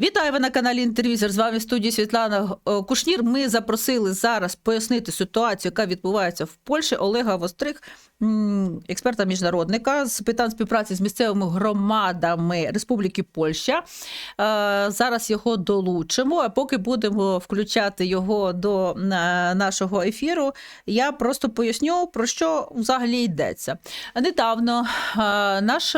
Вітаю ви на каналі Інтервізор. З вами в студії Світлана е, Кушнір. Ми запросили зараз пояснити ситуацію, яка відбувається в Польщі. Олега Вострих, експерта міжнародника з питань співпраці з місцевими громадами Республіки Польща. Е, Зараз його долучимо. А поки будемо включати його до е, нашого ефіру, я просто поясню про що взагалі йдеться. Недавно наш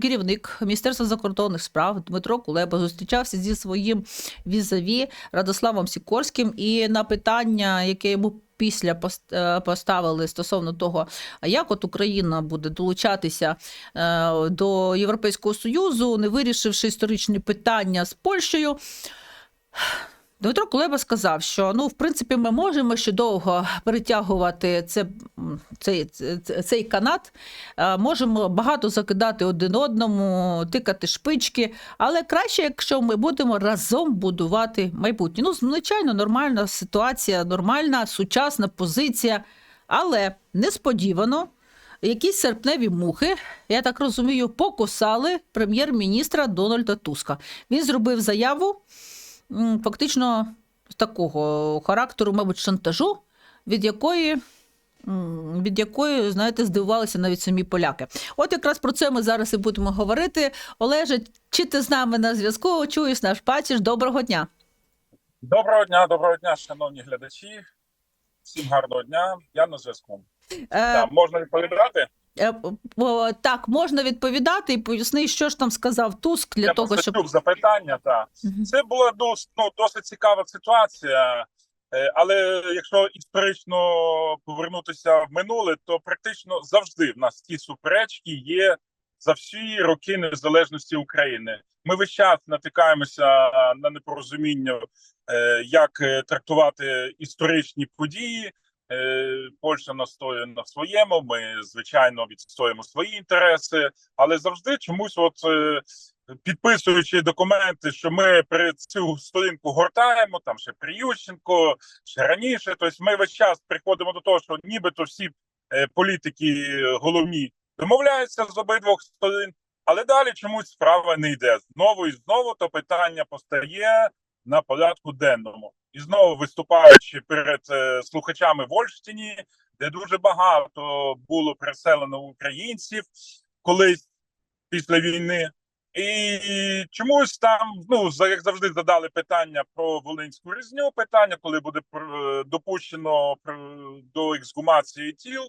керівник Міністерства закордонних справ Дмитро Кулеба зустрічався зі своїм візаві Радославом Сікорським, і на питання, яке йому після е, поставили стосовно того, як от Україна буде долучатися е, до Європейського Союзу, не вирішивши історичні питання з Польщею. Дмитро Кулеба сказав, що ну, в принципі, ми можемо ще довго перетягувати це, цей, цей канат, е, можемо багато закидати один одному, тикати шпички, але краще, якщо ми будемо разом будувати майбутнє. Ну, звичайно, нормальна ситуація, нормальна сучасна позиція, але несподівано. Якісь серпневі мухи, я так розумію, покусали прем'єр-міністра Дональда Туска. Він зробив заяву, фактично такого характеру, мабуть, шантажу, від якої, від якої, знаєте, здивувалися навіть самі поляки. От якраз про це ми зараз і будемо говорити. Олеже, чи ти з нами на зв'язку? Чуєш наш бачиш? Доброго дня. Доброго дня, доброго дня, шановні глядачі. Всім гарного дня. Я на зв'язку. Е, можна відповідати? Е, так, можна відповідати і поясни, що ж там сказав Туск для Я того, щоб. запитання. Мгм. Це була дос, ну, досить цікава ситуація. Е, Але якщо історично повернутися в минуле, то практично завжди в нас ті суперечки є за всі роки незалежності України. Ми весь час натикаємося на непорозуміння, е, як трактувати історичні події. Е, Польща настоює на своєму. Ми звичайно відстоїмо свої інтереси, але завжди чомусь, от е, підписуючи документи, що ми при цю сторінку гортаємо, там ще при Ющенко, ще раніше. Тобто ми весь час приходимо до того, що нібито всі е, політики головні домовляються з обидвох сторін, але далі чомусь справа не йде. Знову і знову то питання постає на порядку денному. І знову виступаючи перед е, слухачами в Ольштині, де дуже багато було переселено українців колись після війни. І чомусь там, ну як завжди, задали питання про волинську різню. Питання, коли буде е, допущено до ексгумації тіл.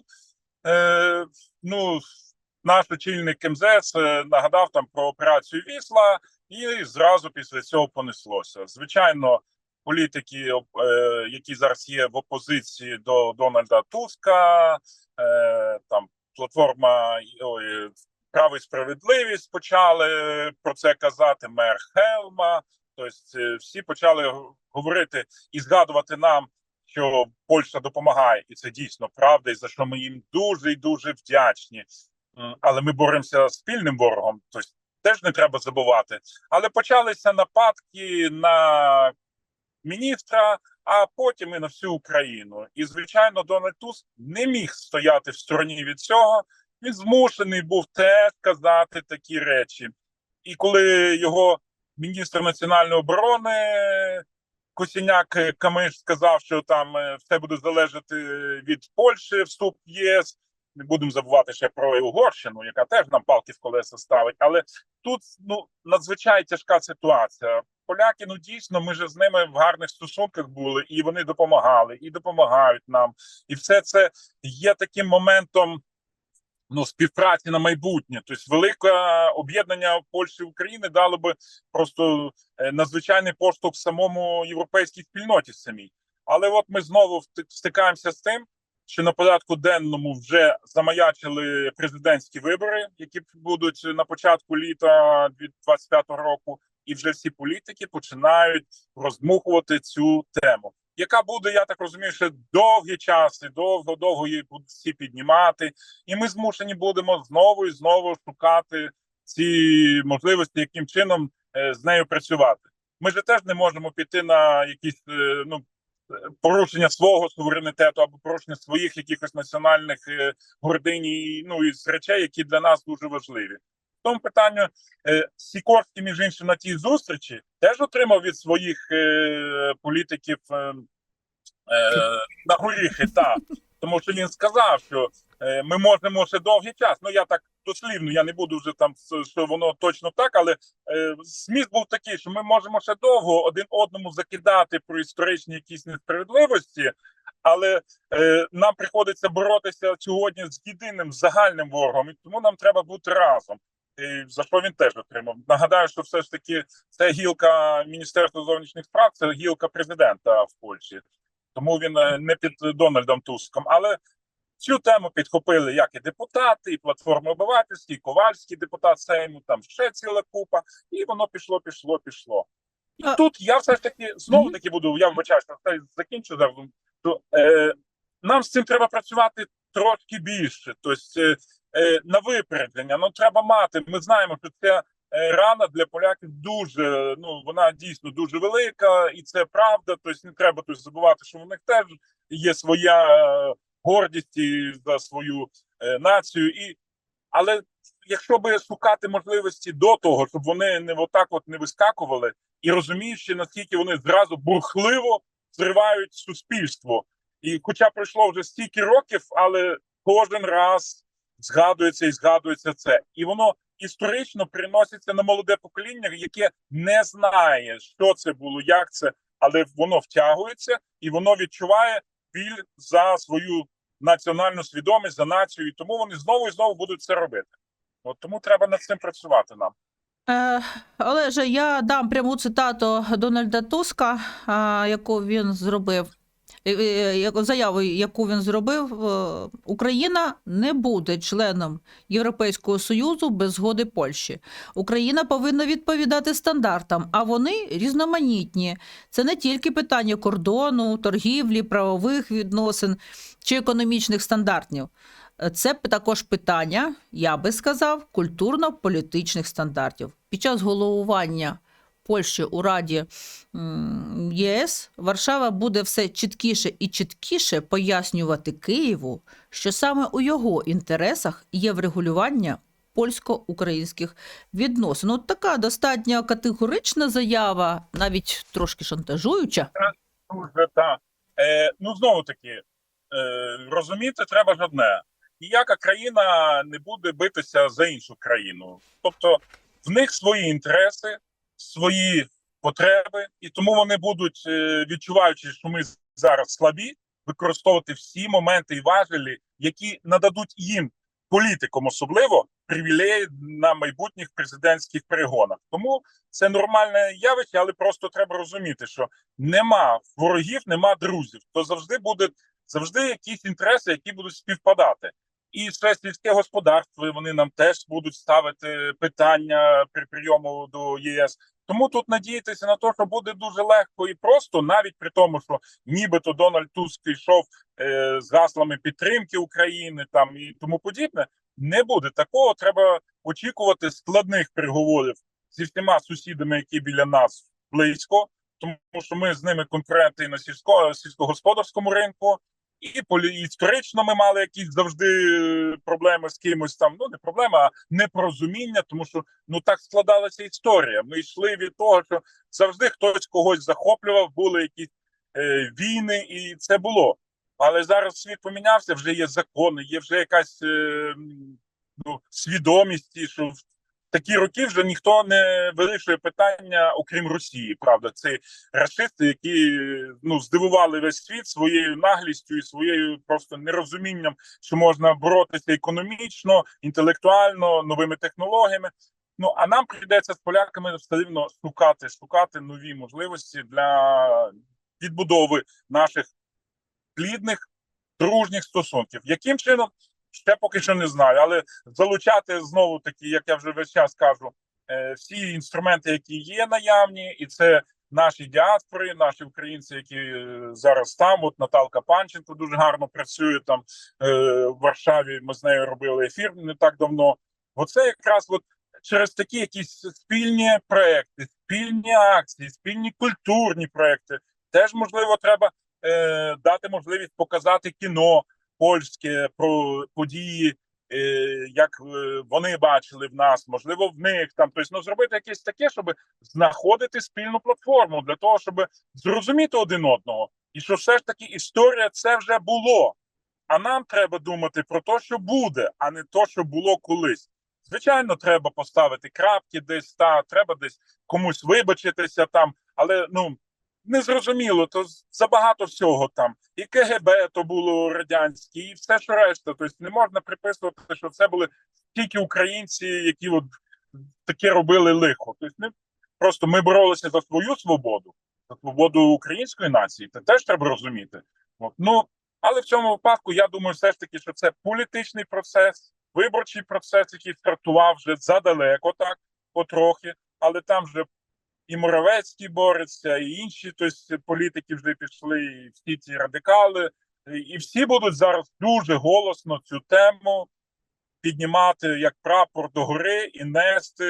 Е, ну, наш очільник МЗС е, нагадав там про операцію Вісла, і зразу після цього понеслося. Звичайно, політики, е, які зараз є в опозиції до Дональда Туска, е, там платформа ой, право і справедливість почали про це казати. Мер Хелма. Тобто е, всі почали говорити і згадувати нам, що Польща допомагає, і це дійсно правда, і за що ми їм дуже і дуже вдячні. Але ми боремося з спільним ворогом, тобто теж не треба забувати. Але почалися нападки на міністра, а потім і на всю Україну. І звичайно, Дональд Туск не міг стояти в стороні від цього. Він змушений був теж казати такі речі. І коли його міністр національної оборони Косіняк е, Камиш сказав, що там е, все буде залежати від Польщі вступ в ЄС. Не будемо забувати ще про Угорщину, яка теж нам палки в колеса ставить. Але тут ну надзвичай тяжка ситуація. Поляки, ну дійсно, ми ж з ними в гарних стосунках були, і вони допомагали, і допомагають нам. І все це є таким моментом ну, співпраці на майбутнє. Тобто, велике об'єднання Польщі і України дало би просто е, надзвичайний поштовх самому європейській спільноті самій. Але от ми знову стикаємося з тим, що на порядку денному вже замаячили президентські вибори, які будуть на початку літа 2025 року, і вже всі політики починають роздмухувати цю тему. Яка буде, я так розумію, ще довгий час і довго довго її будуть всі піднімати, і ми змушені будемо знову і знову шукати ці можливості, яким чином е, з нею працювати. Ми ж теж не можемо піти на якісь е, ну порушення свого суверенітету або порушення своїх якихось національних е, гордині, ну і з речей, які для нас дуже важливі. тому питанню е, Сікорський, між іншим, на тій зустрічі теж отримав від своїх е, політиків на горіхи, та тому що він сказав, що ми можемо ще довгий час. Ну я так дослівно, я не буду вже там що воно точно так, але е, зміст був такий, що ми можемо ще довго один одному закидати про історичні якісь несправедливості, але е, нам приходиться боротися сьогодні з єдиним загальним ворогом, і тому нам треба бути разом. І за що він теж отримав. Нагадаю, що все ж таки це гілка Міністерства зовнішніх справ, це гілка президента в Польщі. Тому він е, не під Дональдом Туском. Але цю тему підхопили як і депутати, і платформи обивательські, і Ковальський депутат Сейму, там ще ціла купа, і воно пішло, пішло, пішло. І А- тут я все ж таки знову таки буду, я вибачаю, що це закінчу зараз. То, е, нам з цим треба працювати трошки більше. Тобто е, е, на випередження. Ну треба мати. Ми знаємо, що ця е, рана для поляків дуже ну вона дійсно дуже велика, і це правда. Тобто не треба тобто, забувати, що в них теж є своя гордість за свою е, націю. І але якщо би шукати можливості до того, щоб вони не отак от не вискакували, і розуміючи, наскільки вони зразу бурхливо зривають суспільство. І хоча пройшло вже стільки років, але кожен раз згадується і згадується це, і воно історично приноситься на молоде покоління, яке не знає, що це було, як це, але воно втягується і воно відчуває біль за свою національну свідомість, за націю, і тому вони знову і знову будуть це робити. От тому треба над цим працювати нам. Е, Олеже, я дам пряму цитату Дональда Туска, яку він зробив. Е, е, яку- Заяву, яку він зробив, е, Україна не буде членом Європейського союзу без згоди Польщі. Україна повинна відповідати стандартам, а вони різноманітні. Це не тільки питання кордону, торгівлі, правових відносин чи економічних стандартів. Е, Це також питання, я би сказав, культурно-політичних стандартів. Під час головування Польщі у Раді ЄС Варшава буде все чіткіше і чіткіше пояснювати Києву, що саме у його інтересах є врегулювання польсько-українських відносин. От така достатньо категорична заява, навіть трошки шантажуюча. Дуже та е, ну знову таки е, розуміти треба ж одне: ніяка країна не буде битися за іншу країну. Тобто в них свої інтереси, свої потреби, і тому вони будуть, е, відчуваючи, що ми зараз слабі, використовувати всі моменти і важелі, які нададуть їм політикам, особливо привілеї на майбутніх президентських перегонах. Тому це нормальне явище, але просто треба розуміти, що нема ворогів, нема друзів. То завжди буде завжди якісь інтереси, які будуть співпадати. І все сільське господарство вони нам теж будуть ставити питання при прийому до ЄС. Тому тут надіятися на те, що буде дуже легко і просто, навіть при тому, що нібито Дональд Туск йшов е, з гаслами підтримки України там і тому подібне. Не буде такого. Треба очікувати складних переговорів зі всіма сусідами, які біля нас близько, тому що ми з ними конкуренти на сільсько сільськогосподарському ринку, і полі історично ми мали якісь завжди е, проблеми з кимось там. Ну не проблема, а непорозуміння, тому що ну так складалася історія. Ми йшли від того, що завжди хтось когось захоплював, були якісь е, війни, і це було. Але зараз світ помінявся, вже є закони, є вже якась е, ну, свідомість, що такі роки вже ніхто не вирішує питання, окрім Росії. Правда, це расисти, які ну здивували весь світ своєю наглістю і своєю просто нерозумінням, що можна боротися економічно, інтелектуально, новими технологіями. Ну а нам прийдеться з поляками все рівно шукати, шукати нові можливості для відбудови наших плідних дружніх стосунків. Яким чином ще поки що не знаю, але залучати знову таки, як я вже весь час кажу, е, всі інструменти, які є наявні, і це наші діаспори, наші українці, які е, зараз там. От Наталка Панченко дуже гарно працює там е, в Варшаві. Ми з нею робили ефір не так давно. Оце якраз от через такі якісь спільні проекти, спільні акції, спільні культурні проекти. Теж можливо треба е, дати можливість показати кіно польське про події е, як е, вони бачили в нас, можливо, в них там. Тобто, ну зробити якесь таке, щоб знаходити спільну платформу для того, щоб зрозуміти один одного, і що все ж таки історія це вже було. А нам треба думати про те, що буде, а не то, що було колись. Звичайно, треба поставити крапки десь, та треба десь комусь вибачитися там, але ну незрозуміло, то забагато всього там. І КГБ то було радянське, і все що решта. Тобто не можна приписувати, що це були тільки українці, які от таке робили лихо. Тобто, не просто ми боролися за свою свободу, за свободу української нації. Це теж треба розуміти. От. Ну але в цьому випадку я думаю, все ж таки, що це політичний процес, виборчий процес, який стартував вже задалеко, так потрохи, але там вже і Моровецький бореться, і інші тобто, політики вже пішли, і всі ці радикали, і- всі будуть зараз дуже голосно цю тему піднімати як прапор догори і нести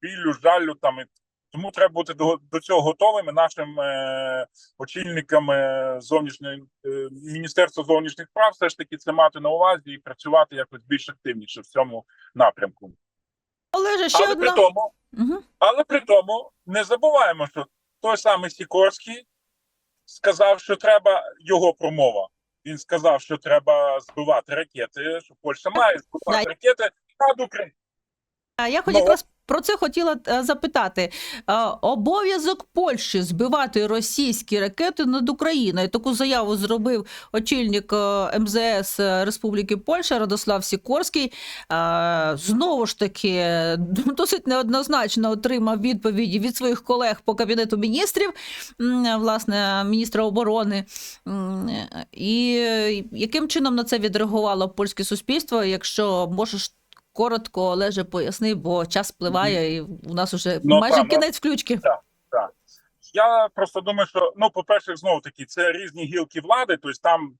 біллю, жалю там. І тому треба бути до, до цього готовими нашим е, очільникам е, зовнішньої е, міністерства зовнішніх справ все ж таки це мати на увазі і працювати якось більш активніше в цьому напрямку. Олеже, ще Але при тому, Угу. але при тому не забуваємо, що той самий Сікорський сказав, що треба його промова. Він сказав, що треба збивати ракети, що Польща має збивати ракети над Україною. А Я хоч Ну. якраз про це хотіла е, запитати. Е, Обов'язок Польщі збивати російські ракети над Україною. Таку заяву зробив очільник е, МЗС Республіки Польща Радослав Сікорський. Знову ж таки, досить неоднозначно отримав відповіді від своїх колег по кабінету міністрів, власне, міністра оборони. І яким чином на це відреагувало польське суспільство, якщо можеш коротко, Олеже, поясни, бо час спливає, і у нас уже Ну, майже ну, кінець включки. Я просто думаю, що ну, по-перше, знову таки, це різні гілки влади. Тобто, там,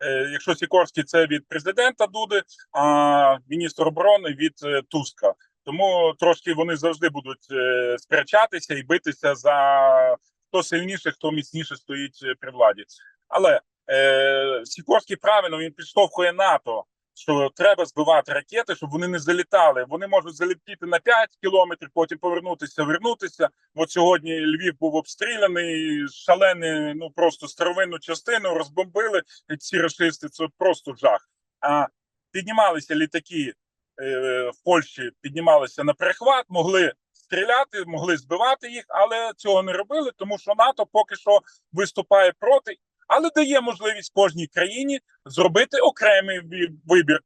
е, якщо Сікорський, це від президента Дуди, а міністр оборони від е, Туска. Тому трошки вони завжди будуть е, сперечатися і битися за хто сильніше, хто міцніше стоїть при владі. Але е, Сікорський правильно він підштовхує НАТО. Що треба збивати ракети, щоб вони не залітали. Вони можуть залетіти на 5 кілометрів, потім повернутися, вернутися. От сьогодні Львів був обстріляний, шалений, ну просто старовинну частину розбомбили ці рашисти. Це просто жах. А піднімалися літаки е, в Польщі, піднімалися на перехват, могли стріляти, могли збивати їх, але цього не робили, тому що НАТО поки що виступає проти, але дає можливість кожній країні зробити окремий вибір.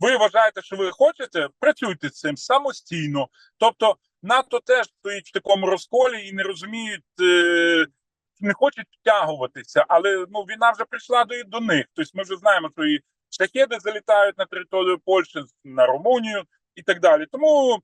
Ви вважаєте, що ви хочете, працюйте з цим самостійно. Тобто НАТО теж стоїть в такому розколі і не розуміють, е, не хочуть втягуватися, але ну війна вже прийшла до, до них. Тобто ми вже знаємо, що і шахеди залітають на територію Польщі, на Румунію і так далі. Тому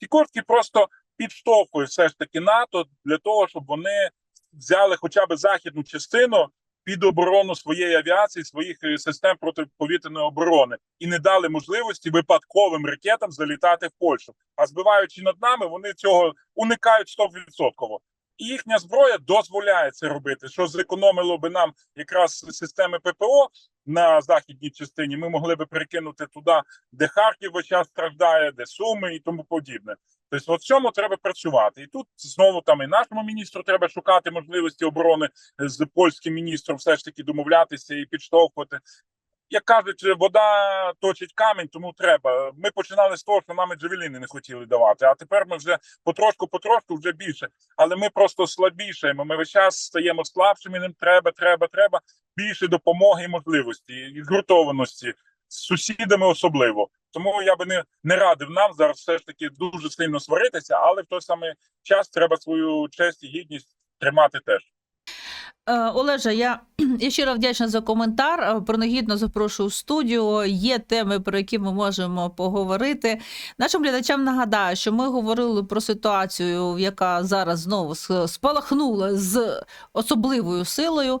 Сікорський просто підштовхує все ж таки НАТО для того, щоб вони взяли хоча б західну частину під оборону своєї авіації, своїх е, систем протиповітряної оборони, і не дали можливості випадковим ракетам залітати в Польщу. А збиваючи над нами, вони цього уникають 100%. І їхня зброя дозволяє це робити, що зекономило би нам якраз системи ППО на західній частині. Ми могли би перекинути туди, де Харків весь час страждає, де Суми і тому подібне. Тобто, в цьому треба працювати. І тут знову там і нашому міністру треба шукати можливості оборони з польським міністром, все ж таки домовлятися і підштовхувати. Як кажуть, вода точить камінь, тому треба. Ми починали з того, що нами джавеліни не хотіли давати. А тепер ми вже потрошку, потрошку вже більше. Але ми просто слабішаємо. Ми весь час стаємо слабшими. Нам треба, треба, треба більше допомоги і можливості і згуртованості з сусідами особливо. Тому я би не, не радив нам зараз все ж таки дуже сильно сваритися, але в той самий час треба свою честь і гідність тримати теж. Е, Олеже, я, я щиро вдячна за коментар. Е, Принагідно запрошую в студію. Є теми, про які ми можемо поговорити. Нашим глядачам нагадаю, що ми говорили про ситуацію, яка зараз знову спалахнула з особливою силою.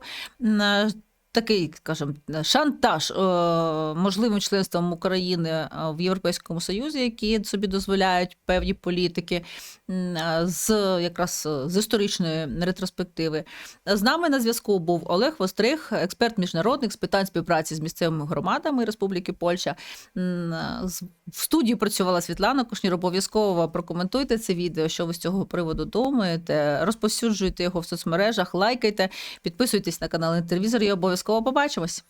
Такий, скажімо, шантаж е, можливим членством України е, в Європейському Союзі, які собі дозволяють певні політики е, з якраз з історичної ретроспективи. З нами на зв'язку був Олег Вострих, експерт міжнародник з питань співпраці з місцевими громадами Республіки Польща. В студії працювала Світлана Кушнір. Обов'язково прокоментуйте це відео, що ви з цього приводу думаєте. Розповсюджуйте його в соцмережах, лайкайте, підписуйтесь на канал інтервізор і обов'язково побачимось.